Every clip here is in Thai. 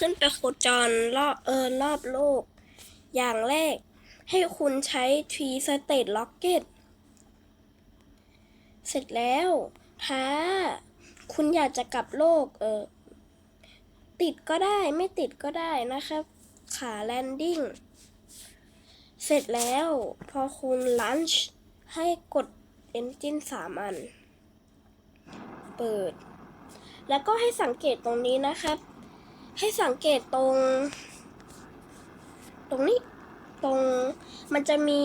ขึ้นไปโคจรรอบเออรอบโลก อย่างแรก ให้คุณใช้ทรีสเตทล็อกเก็ตเสร็จแล้ว ถ้า คุณอยากจะกลับโลก เออ ติดก็ได้ไม่ติดก็ได้นะครับ ขาแลนดิ้ง เสร็จแล้ว พอคุณลันช์ให้กด Engine 3อัน เปิด แล้วก็ให้สังเกตตรงนี้นะครับ ให้สังเกตตรง ตรงนี้ ตรงมันจะมี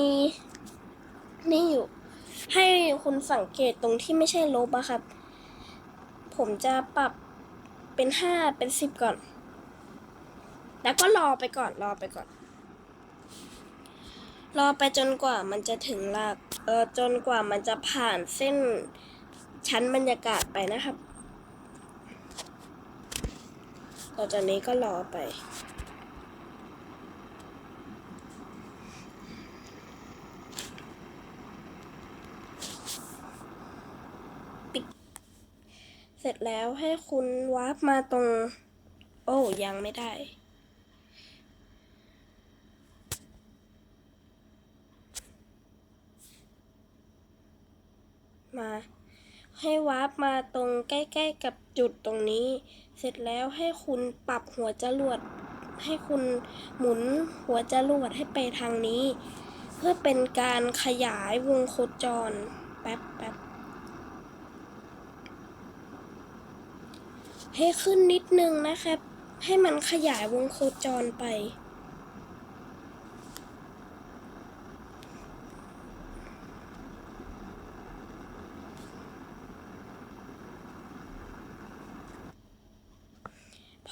นี่อยู่ ให้คุณสังเกตตรงที่ไม่ใช่ลบอะครับ ผมจะปรับเป็นห้าเป็นสิบก่อน แล้วก็รอไปก่อน รอไปก่อน รอไปจนกว่ามันจะถึงหลัก เออจนกว่ามันจะผ่านเส้นชั้นบรรยากาศไปนะครับ ต่อจากนี้ก็รอไป ปิด เสร็จแล้วให้คุณวาร์ปมาตรง โอ้ยังไม่ได้มา ให้วาร์ปมาตรงใกล้ๆกับจุดตรงนี้ เสร็จแล้วให้คุณปรับหัวจรวด ให้คุณหมุนหัวจรวดให้ไปทางนี้ เพื่อเป็นการขยายวงโคจร แป๊บแป๊บให้ขึ้นนิดนึงนะครับ ให้มันขยายวงโคจรไป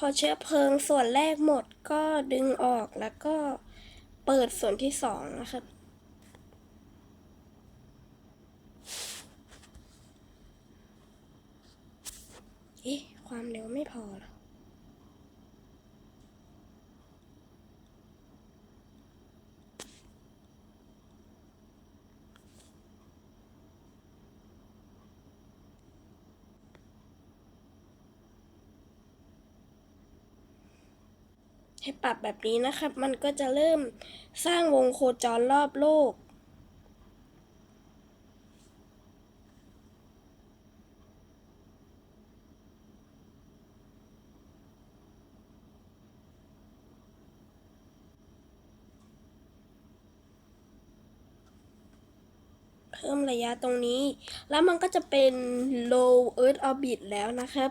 อเชื้อเพลิงส่วนแรกหมดก็ดึงออกแล้วก็เปิดส่วนที่สองนะครับเอ๊ะความเร็วไม่พอหรอ ให้ปรับแบบนี้นะครับ มันก็จะเริ่มสร้างวงโคจรรอบโลก เพิ่มระยะตรงนี้ แล้วมันก็จะเป็น low earth orbit แล้วนะครับ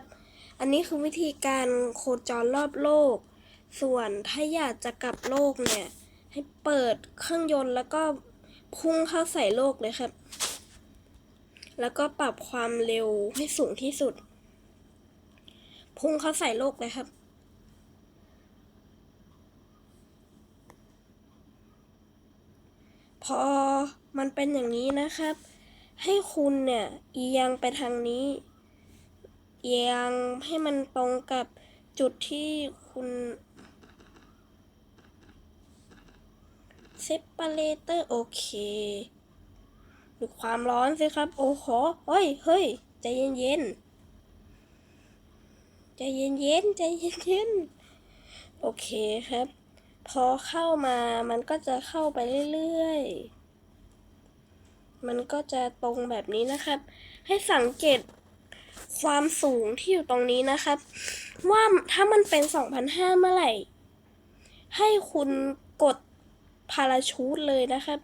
อันนี้คือวิธีการโคจรรอบโลก ส่วนถ้าอยากจะกลับโลกเนี่ย ให้เปิดเครื่องยนต์แล้วก็พุ่งเข้าใส่โลกเลยครับ แล้วก็ปรับความเร็วให้สูงที่สุด พุ่งเข้าใส่โลกเลยครับพอมันเป็นอย่างนี้นะครับ ให้คุณเนี่ยเอียงไปทางนี้ เอียงให้มันตรงกับจุดที่คุณ เซปเปเลเตอร์โอเค ดูความร้อนสิครับ โอ้โหเฮ้ยเฮ้ยใจเย็นเย็นใจเย็นเย็นใจเย็นเย็นโอเคครับ พอเข้ามามันก็จะเข้าไปเรื่อยๆ มันก็จะตรงแบบนี้นะครับ ให้สังเกตความสูงที่อยู่ตรงนี้นะครับ ว่าถ้ามันเป็น 2,500 เมื่อไหร่ ให้คุณกด พาราชูตเลยนะครับ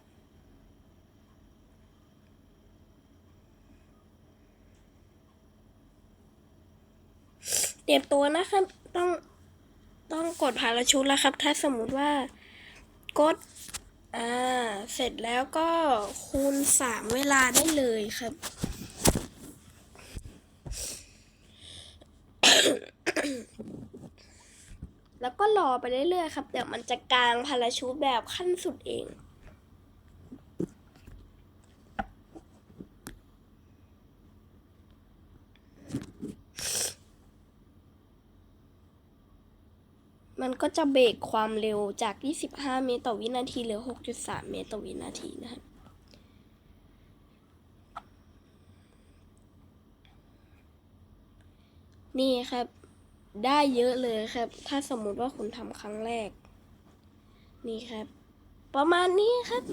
เตรียมตัวนะครับ ต้องต้องกดพาราชูตแล้วครับ ถ้าสมมุติว่ากด อ่า เสร็จแล้วก็คูณสามเวลาได้เลยครับ แล้วก็รอไปเรื่อยๆครับ เดี๋ยวมันจะกลางพาราชูตแบบขั้นสุดเองมันก็จะเบรกความเร็วจาก 25 เมตรต่อวินาที เหลือ 6.3 เมตรต่อวินาทีนะครับนี่ครับ ได้เยอะเลยครับ ถ้าสมมุติว่าคุณทำครั้งแรก นี่ครับ ประมาณนี้ครับ